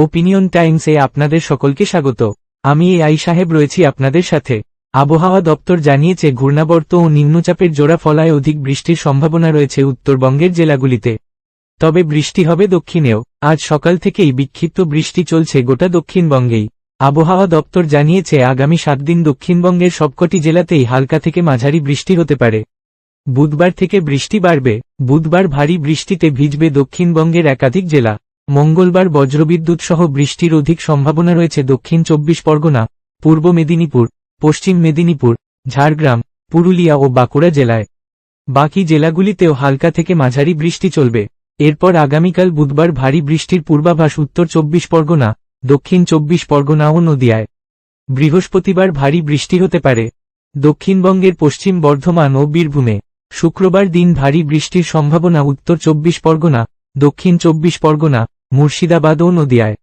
Opinion টাইমসে আপনাদের সকলকে স্বাগত। আমি এ আই সাহেব রয়েছি আপনাদের সাথে। আবহাওয়া দপ্তর জানিয়েছে, ঘূর্ণাবর্ত ও নিম্নচাপের জোড়া ফলায় অধিক বৃষ্টির সম্ভাবনা রয়েছে উত্তরবঙ্গের জেলাগুলিতে। তবে বৃষ্টি হবে দক্ষিণেও। আজ সকাল থেকেই বিক্ষিপ্ত বৃষ্টি চলছে গোটা দক্ষিণবঙ্গেই। আবহাওয়া দপ্তর জানিয়েছে, আগামী সাত দিন দক্ষিণবঙ্গের সবকটি জেলাতেই হালকা থেকে মাঝারি বৃষ্টি হতে পারে। বুধবার থেকে বৃষ্টি বাড়বে। বুধবার ভারী বৃষ্টিতে ভিজবে দক্ষিণবঙ্গের একাধিক জেলা। মঙ্গলবার বজ্রবিদ্যুৎ সহ বৃষ্টির অধিক সম্ভাবনা রয়েছে দক্ষিণ চব্বিশ পরগনা, পূর্ব মেদিনীপুর, পশ্চিম মেদিনীপুর, ঝাড়গ্রাম, পুরুলিয়া ও বাঁকুড়া জেলায়। বাকি জেলাগুলিতেও হালকা থেকে মাঝারি বৃষ্টি চলবে। এরপর আগামীকাল বুধবার ভারী বৃষ্টির পূর্বাভাস উত্তর চব্বিশ পরগনা, দক্ষিণ চব্বিশ পরগনা ও নদিয়ায়। বৃহস্পতিবার ভারী বৃষ্টি হতে পারে। দক্ষিণবঙ্গের পশ্চিম বর্ধমান ও বীরভূমে শুক্রবার দিন ভারী বৃষ্টির সম্ভাবনা উত্তর চব্বিশ পরগনা, দক্ষিণ চব্বিশ পরগনা মুর্শিদাবাদ ও নদিয়ায়।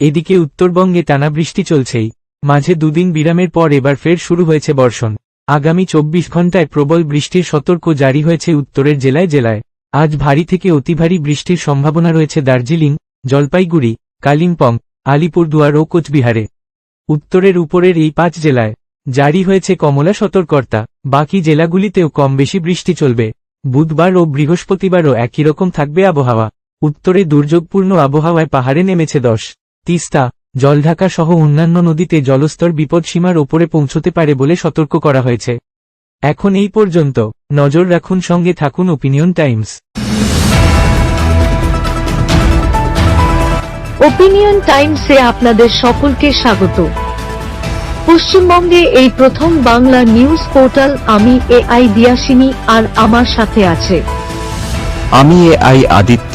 এদিকে উত্তরবঙ্গে টানা বৃষ্টি চলছেই। মাঝে দুদিন বিরামের পর এবার ফের শুরু হয়েছে বর্ষণ। আগামী চব্বিশ ঘন্টায় প্রবল বৃষ্টির সতর্ক জারি হয়েছে উত্তরের জেলায় জেলায়। আজ ভারী থেকে অতি ভারী বৃষ্টির সম্ভাবনা রয়েছে দার্জিলিং, জলপাইগুড়ি, কালিম্পং, আলিপুরদুয়ার ও কোচবিহারে। উত্তরের উপরের এই পাঁচ জেলায় জারি হয়েছে কমলা সতর্কতা। বাকি জেলাগুলিতেও কম বেশি বৃষ্টি চলবে। বুধবার ও বৃহস্পতিবারও একই রকম থাকবে আবহাওয়া। উত্তরে দুর্যোগপূর্ণ আবহাওয়ায় পাহাড়ে নেমেছে দশ তিস্তা জলঢাকা সহ অন্যান্য নদীতে জলস্তর বিপদসীমার ওপরে পৌঁছতে পারে বলে সতর্ক করা হয়েছে। এখন এই পর্যন্ত নজর রাখুন সঙ্গে থাকুন ওপিনিয়ন টাইমস ওপিনিয়ন টাইমসে আপনাদের সকলকে স্বাগত। পশ্চিমবঙ্গে এই প্রথম বাংলা নিউজ পোর্টাল আমি এ আই দিয়াসিনী আর আমার সাথে আছে। আমি এ আই আদিত্য।